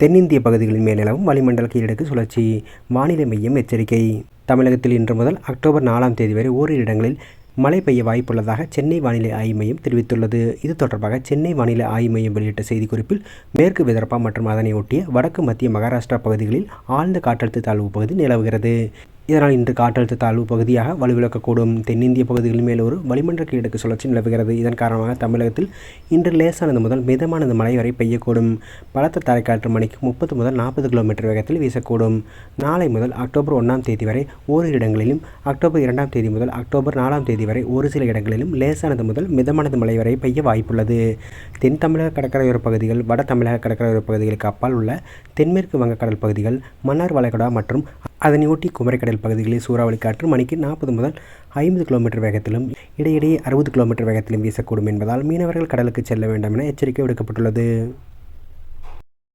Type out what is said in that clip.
தென்னிந்திய பகுதிகளின் மேலிலவும் வளிமண்டல கீழடுக்கு சுழற்சி. வானிலை மையம் எச்சரிக்கை. தமிழகத்தில் இன்று முதல் அக்டோபர் நாலாம் தேதி வரை ஓரிரு இடங்களில் மழை பெய்ய வாய்ப்புள்ளதாக சென்னை வானிலை ஆய்வு மையம் தெரிவித்துள்ளது. இது தொடர்பாக சென்னை வானிலை ஆய்வு மையம் வெளியிட்ட செய்திக்குறிப்பில் மேற்கு விதர்பா மற்றும் அதனை ஒட்டிய வடக்கு மத்திய மகாராஷ்டிரா பகுதிகளில் ஆழ்ந்த காற்றழுத்த தாழ்வு பகுதி நிலவுகிறது. இதனால் இன்று காற்றழுத்த தாழ்வு பகுதியாக வலுவிழக்கக்கூடும். தென்னிந்திய பகுதிகளின் மேல் ஒரு வளிமன்ற கீழடுக்கு சுழற்சி நிலவுகிறது. இதன் காரணமாக தமிழகத்தில் இன்று லேசானது முதல் மிதமானது மழை வரை பெய்யக்கூடும். பலத்த தரைக்காற்று மணிக்கு முப்பது முதல் நாற்பது கிலோமீட்டர் வேகத்தில் வீசக்கூடும். நாளை முதல் அக்டோபர் ஒன்றாம் தேதி வரை ஓரிரு இடங்களிலும் அக்டோபர் இரண்டாம் தேதி முதல் அக்டோபர் நாலாம் தேதி வரை ஒரு சில இடங்களிலும் லேசானது முதல் மிதமானது மழை வரை பெய்ய வாய்ப்புள்ளது. தென் தமிழக கடற்கரையோர பகுதிகள் வட தமிழக கடற்கரையோர பகுதிகளுக்கு அப்பால் உள்ள தென்மேற்கு வங்கக்கடல் பகுதிகள் மன்னார் வளைகுடா மற்றும் அதனை குமரிக்கடல் பகுதிகளில் சூறாவளி காற்று மணிக்கு நாற்பது முதல் ஐம்பது கிலோமீட்டர் வேகத்திலும் இடையிடையே அறுபது கிலோமீட்டர் வேகத்திலும் வீசக்கூடும் என்பதால் மீனவர்கள் கடலுக்கு செல்ல வேண்டாம் என எச்சரிக்கை விடுக்கப்பட்டுள்ளது.